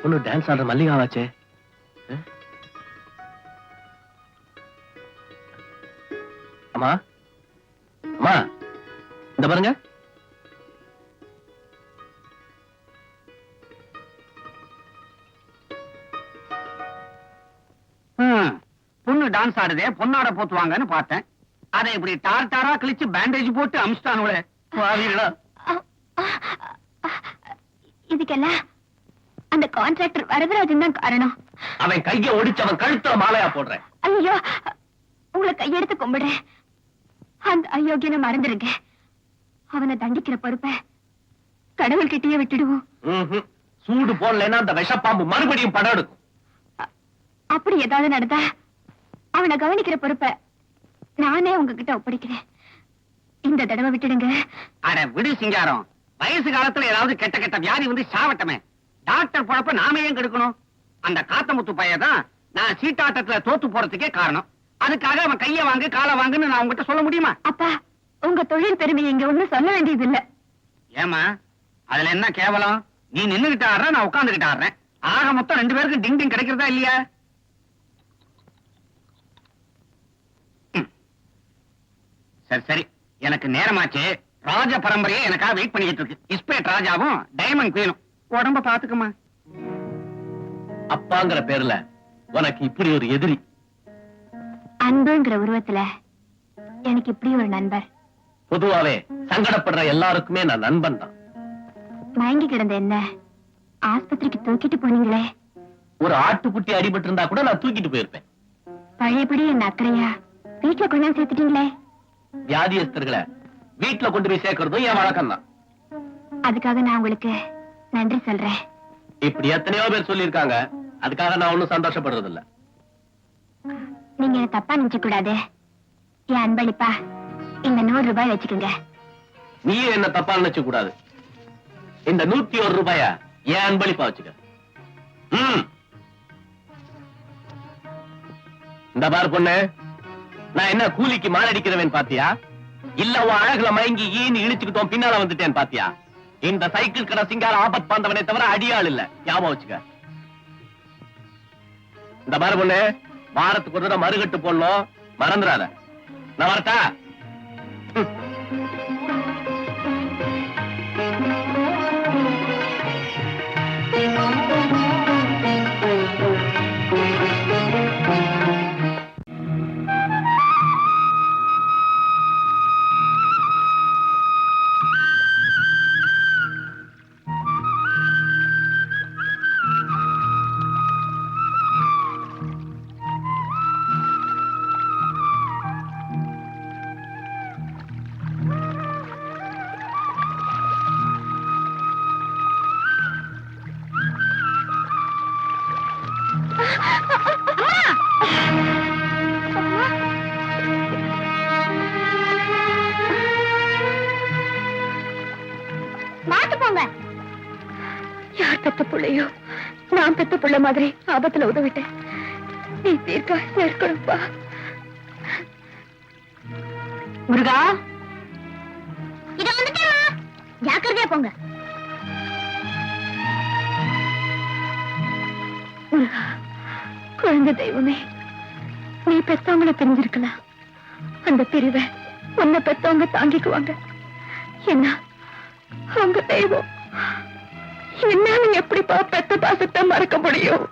பொண்ணு டான்ஸ் ஆடுற மல்லிகாவாச்சே? அம்மா அம்மா இந்த பாருங்க பொண்ணு டான்ஸ் ஆடுதே பொண்ணாட போத்துவாங்கன்னு பார்த்தேன் அதை இப்படி டார் டாரா கிழிச்சு பேண்டேஜ் போட்டு அமிச்சிட்டானுங்களே பாவிகளா இதுக்கெல்லாம் கான்ட்ராக்டர் வரதராஜன் தான் காரணம். அவன் கைய ஒடிச்சு அவன் கழுத்துல மாலையா போடுறேன் ஐயோ உங்களை கையெடுத்து கும்பிடுறேன். அந்த அயோக்கியனை மறந்துருங்க. அவனை தண்டிக்கிற பொறுப்பை கடவுள்கிட்டயே விட்டுடுவோம். ம்ஹும். சூடு போடலைன்னா அந்த விஷப்பாம்பு மறுபடியும் படம் எடுக்கும். அப்படி ஏதாவது நடந்தா அவனை கவனிக்கிற பொறுப்பை நானே உங்ககிட்ட ஒப்படைக்கிறேன். இந்த தடவை விட்டுடுங்க. அட விடு சிங்காரம். வயசு காலத்துல ஏதாவது கெட்ட கெட்ட வியாதி வந்து சாவட்டமே. டாக்டர் பொழப்ப நாம ஏன் கெடுக்கணும்? அந்த காத்தமுத்து பையதான் நான் சீட்டாட்டத்துல தோத்து போறதுக்கே காரணம். அதுக்காக அவன் கைய வாங்கு காலை வாங்குன்னு நான் உங்ககிட்ட சொல்ல முடியுமா? அப்பா உங்க தொழில் பெருமையை இங்க ஒண்ணும் சொல்ல வேண்டியது இல்ல ஏமா அதுல என்ன கேவலம்? நீ நின்னுகிட்டு ஆடுற நான் உட்கார்ந்துகிட்டு ஆடுறேன். ஆக மொத்தம் ரெண்டு பேருக்கும் டிங் டிங் கிடைக்கிறதா இல்லையா. சரி சரி. எனக்கு நேரமாச்சு. ராஜ பரம்பரையே எனக்காக வெயிட் பண்ணிட்டு இருக்கு. இஸ்பேட் ராஜாவும் டைமண்ட் குயினும். உடம்ப பாத்துக்கமா அப்பாங்கிற பேர்ல உனக்கு இப்படி ஒரு எதிரி. அன்புங்கிற உருவத்துல எனக்கு இப்படி ஒரு நண்பர். பொதுவாவே சங்கடப்படுற எல்லாருக்குமே நான் நண்பன் தான். மயங்கி கிடந்த என்ன? ஆஸ்பத்திரிக்கு தூக்கிட்டு போனீங்களே. ஒரு ஆட்டுக்குட்டி அடிபட்டு இருந்தா கூட நான் தூக்கிட்டு போயிருப்பேன். பழையபடி என்ன அக்கறையா? வீட்டுல கொண்டாந்து சேர்த்துட்டீங்களே. வியாதியஸ்தர்களை வீட்டுல கொண்டு போய் சேர்க்கறதும் என் வழக்கம் தான் அதுக்காக நான் உங்களுக்கு நன்றி சொல்றேன். இப்படி எத்தனையோ பேர் சொல்லியிருக்காங்க. அதுக்காக நான் ஒண்ணும் சந்தோஷப்படுறது இல்ல நீங்க என்ன தப்பா நினைச்ச கூடாது என் அன்பளிப்பா இந்த நூறு ரூபாய் வச்சுக்கோங்க. நீயும் என்ன தப்பா நினைச்சு கூடாது இந்த நூத்தி ஒரு ரூபாய என் அன்பளிப்பா வச்சுக்க. ம். இந்த பாரு பொண்ணு நான் என்ன கூலிக்கு மாரடிக்கிறவன் பாத்தியா? இல்ல உன் அழகுல மயங்கி ஈன்னு இழிச்சுக்கிட்டோம் பின்னால வந்துட்டேன் பாத்தியா? இந்த சைக்கிள் கடை சிங்கார ஆபத் பாந்தவனே தவிர அடியாள் இல்ல. ஞாபகம் வச்சுக்க. இந்த மாதிரி பொண்ணு வாரத்துக்கு ஒரு தடவை மறுகட்டு போடணும். மறந்துடாத. நான் வரட்டா? பிள்ளை மாதிரி ஆபத்துல உதவிட்டேன். நீ தீர்க்க இருக்கணும்பா முருகா? இத வந்துட்டேன் ஜாக்கிரதையா போங்க. முருகா, குழந்தை தெய்வமே நீ பெத்தவங்கள தெரிஞ்சிருக்கலாம். அந்த பிரிவை உன்னை பெத்தவங்க தாங்கிக்குவாங்க. என்ன அவங்க தெய்வம். என்னால எப்படிப்பா பெத்த பாசத்தை மறக்க முடியும்?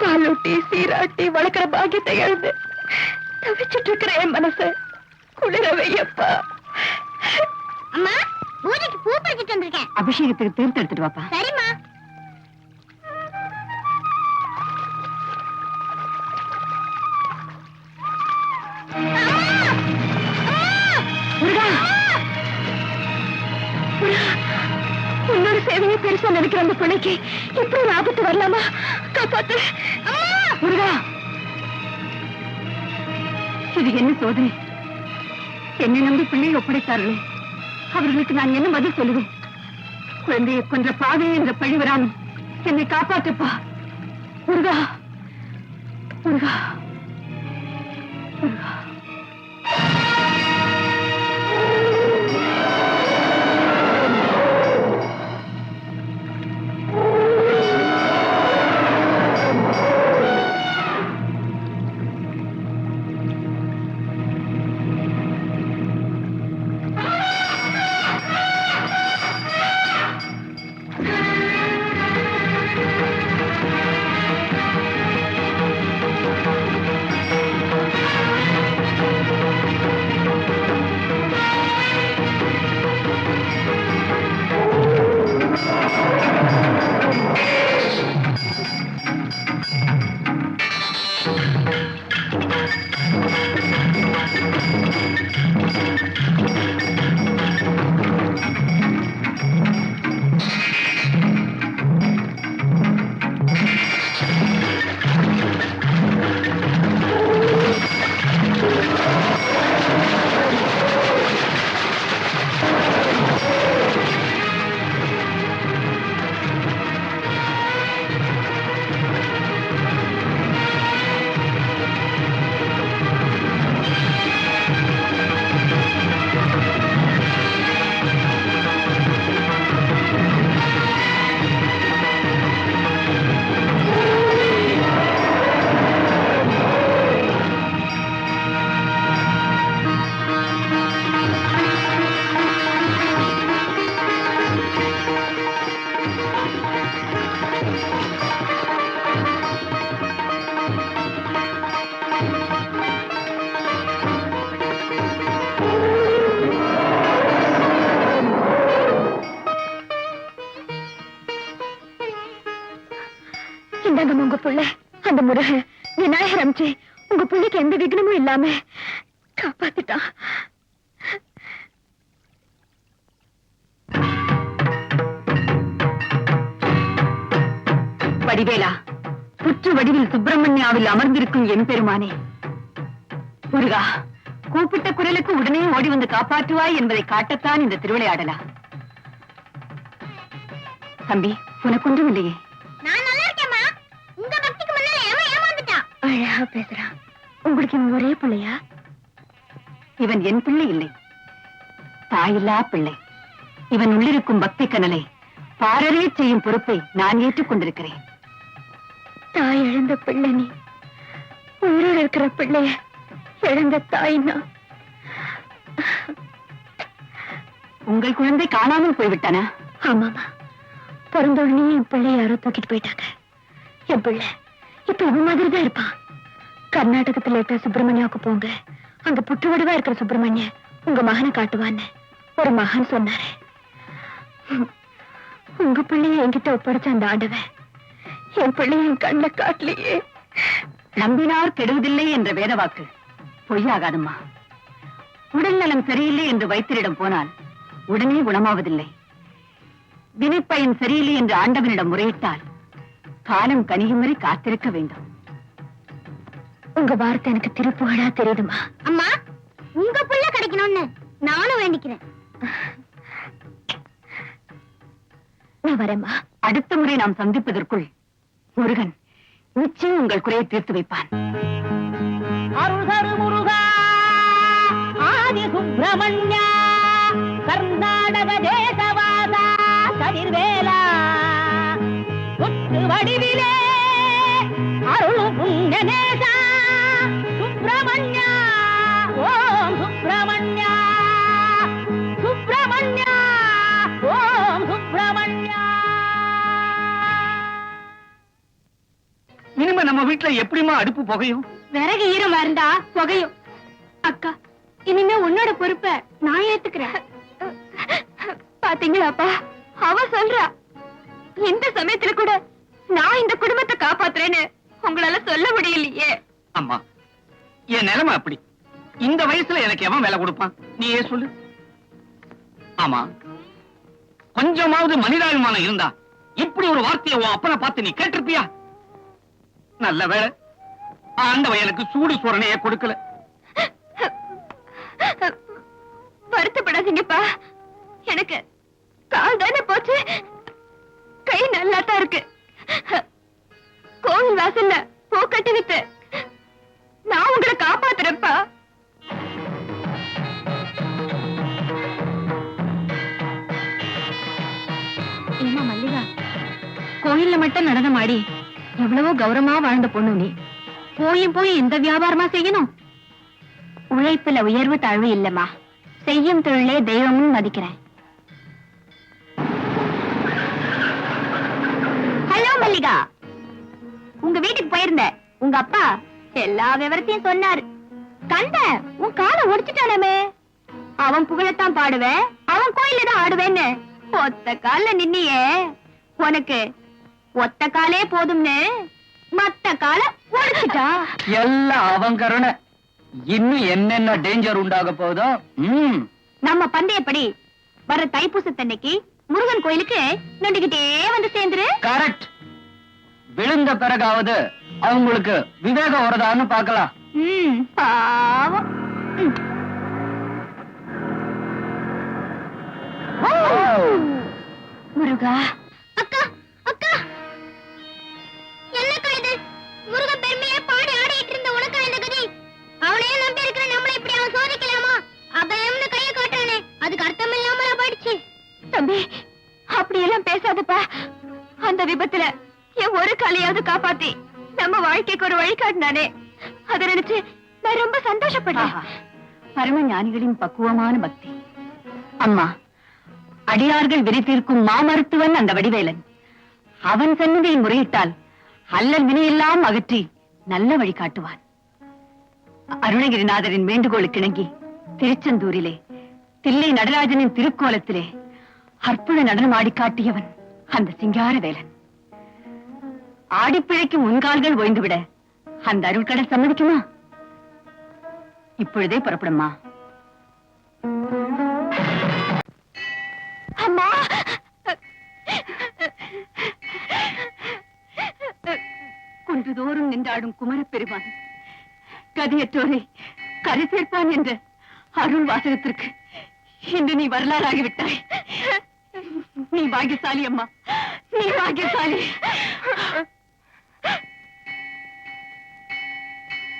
பாலூட்டி சீராட்டி வளர்க்கிற பாக்கியத்தை எழுந்து தவிச்சிட்டு இருக்கிற என் மனசு குளிர வையப்பா. அம்மா பூஜைக்கு பூ பறிச்சிட்டு வந்திருக்கேன். அபிஷேகத்துக்கு தீர்த்து எடுத்துட்டு வாப்பா. சரிம்மா. பெருசா நினைக்கிற அந்த பிள்ளைக்கு இப்படி ஒரு ஆபத்து வரலாமா? காப்பாத்து. முருகா! இது என்ன சோதனை? என்னை நம்பி பிள்ளையை ஒப்படைத்தார்களே. அவர்களுக்கு நான் என்ன பதில் சொல்லுவேன்? குழந்தையை கொன்ற பாதை என்ற பழி வராமல் என்னை காப்பாற்றுப்பா. முருகா! முருகா! முருகா! இந்தாங்க உங்க புள்ள அந்த முருகன் விநாயகர் அமிச்சு உங்க புள்ளைக்கு எந்த விக்னமும் இல்லாம காப்பாத்திட்டான். வடிவேலா புற்று வடிவில் சுப்பிரமணியாவில் அமர்ந்திருக்கும் எம்பெருமானே முருகா கூப்பிட்ட குரலுக்கு உடனே ஓடி வந்து காப்பாற்றுவாய் என்பதை காட்டத்தான் இந்த திருவிளையாடலா தம்பி இல்லையே. முன்னால ஏமா ஏமாந்துட்டான். அழகா பேசுறான் உங்களுக்கு இவன் ஒரே பிள்ளையா? இவன் என் பிள்ளை இல்லை. தாயில்லா பிள்ளை. இவன் உள்ளிருக்கும் பக்தி கனலை பாரறிய செய்யும் பொறுப்பை நான் ஏற்றுக்கொண்டிருக்கிறேன். தாய் இழந்த பிள்ளை நீ. உயிரோடு இருக்கிற பிள்ளைய இழந்த தாய்னா உங்கள் குழந்தை காணாமல் போய்விட்டானா? ஆமாமா பிறந்த உடனே என் பிள்ளை யாரோ தூக்கிட்டு போயிட்டாங்க. என் பிள்ளை இப்ப இவன் மாதிரி தான் இருப்பான் கர்நாடகத்துல இருக்க சுப்பிரமணியாவுக்கு போங்க. அங்க புற்று வடிவா இருக்கிற சுப்பிரமணிய உங்க மகனை காட்டுவான்னு ஒரு மகன் சொன்னாரு. உங்க பிள்ளைய என்கிட்ட ஒப்படைச்ச அந்த ஆண்டவன் என் பிள்ளைய என் கண்ணுல காட்டலையே. நம்பினார் கெடுவதில்லை என்ற வேத வாக்கு. பொய்யாகாதம்மா. உடல் நலம் சரியில்லை என்று வைத்திரிடம் போனால் உடனே குணமாவதில்லை. வினைப்பயன் சரியில்லை என்று ஆண்டவனிடம் முறையிட்டால் காலம் கனியும் வரை காத்திருக்க வேண்டும். உங்க வார்த்தை எனக்கு திருப்புகழா தெரியுதுமா அம்மா உங்க புள்ள கிடைக்கணும்னு நானும் வேண்டிக்கிறேன். நான் வரேம்மா. அடுத்த முறை நாம் சந்திப்பதற்குள் முருகன் நிச்சயம் உங்கள் குறையை தீர்த்து வைப்பான். அருள்தரு முருகா ஆதி சுப்பிரமணியா கர்நாடக தேசவாதா கதிர்வேலா. புற்று வடிவிலே அருள் புண்ணியநேசா சுப்பிரமணியா நம்ம வீட்டுல எப்படிமா அடுப்பு புகையும்? விறகு ஈரமா இருந்தா புகையும். அக்கா இனிமே உன்னோட பொறுப்ப நான் ஏத்துக்கிறேன். பாத்தீங்களாப்பா? அவ சொல்றா இந்த சமயத்துல கூட நான் இந்த குடும்பத்தை காப்பாத்துறேன்னு உங்களால சொல்ல முடியலையே. அம்மா என் நிலைமை அப்படி. இந்த வயசுல எனக்கு எவன் வேலை கொடுப்பான்? நீ ஏன் சொல்லு. ஆமா கொஞ்சமாவது மனிதாபிமானம் இருந்தா இப்படி ஒரு வார்த்தையை உன் அப்பனை பார்த்து நீ கேட்டிருப்பியா? நல்ல வேலை ஆண்டவன் எனக்கு சூடு சோரணையே கொடுக்கல. வருத்தப்படாதீங்கப்பா. எனக்கு கால் தானே போச்சு. கை நல்லா தான் இருக்கு. கோவில் வாசல்ல பூ கட்டி வித்து நான் உங்களை காப்பாத்துறேன்ப்பா. ஏமா மல்லிகா கோயில்ல மட்டும் நடனம் ஆடி எவ்வளவோ கௌரவமா வாழ்ந்த பொண்ணு நீ. போயும் போய் இந்த வியாபாரமா செய்யணும்? உழைப்புல உயர்வு தாழ்வு இல்லம்மா. செய்யும் தொழிலே தெய்வம்னு மதிக்கிறேன். ஹலோ மல்லிகா. உங்க வீட்டுக்கு போயிருந்தேன். உங்க அப்பா எல்லா விவரத்தையும் சொன்னாரு. கண்ட உன் காலை ஒடிச்சுட்டானமே. அவன் புகழத்தான் பாடுவேன் அவன் கோயில தான் ஆடுவேன்னு. ஒத்த நின்னியே. உனக்கு ஒத்த காலே போதும்னு மத்த கால ஒடிச்சிட்டா எல்லாம் அவன் கருணை. இன்னும் என்னென்ன டேஞ்சர் உண்டாக போதோ நம்ம பந்தயப்படி வர தைப்பூசத்தன்னைக்கு முருகன் கோயிலுக்கு நொண்டிக்கிட்டே வந்து சேர்ந்துரு. கரெக்ட் விழுந்த பிறகாவது அவங்களுக்கு விவேகம் வருதான்னு பார்க்கலாம். ம், பாவம். முருகா அக்கா அக்கா. முருகன் பெருமையா பாடி ஆடிட்டு இருந்த உனக்கா இந்த கதி. அவனையே நம்பி இருக்கிற நம்மள இப்படி அவன் சோதிக்கலாமா? அபயம்னு கைய காட்டுறானே அதுக்கு அர்த்தம் இல்லாமலா போயிடுச்சு. தம்பி அப்படி எல்லாம் பேசாதப்பா. அந்த விபத்துல என் ஒரு காலையாவது காப்பாத்தி நம்ம வாழ்க்கைக்கு ஒரு வழிகாட்டினானே. அதை நினைச்சு நான் ரொம்ப சந்தோஷப்பட்டேன். ஆஹா, பரம ஞானிகளின் பக்குவமான பக்தி. அம்மா அடியார்கள் வினை தீர்க்கும் மாமருத்துவன் அந்த வடிவேலன். அவன் சன்னதியை முறையிட்டால் அல்லல் வினையெல்லாம் அகற்றி நல்ல வழி காட்டுவான். அருணகிரிநாதரின் வேண்டுகோளுக்கு இணங்கி திருச்செந்தூரிலே தில்லை நடராஜனின் திருக்கோலத்திலே அற்புத நடனம் ஆடி காட்டியவன் அந்த சிங்கார வேலன் ஆடிப்பிழைக்கும் முன்கால்கள் ஓய்ந்துவிட அந்த அருள்கடல் சம்மதிக்குமா? இப்பொழுதே புறப்படுமா குன்றுதோறும் குமரப்பெருமான். கதியற்றோரை கரை சேர்ப்பான் என்ற அருள் வாசகத்திற்கு இன்று நீ வரலாறாகிவிட்டாய். நீ பாகியசாலி அம்மா. நீ பாகியசாலி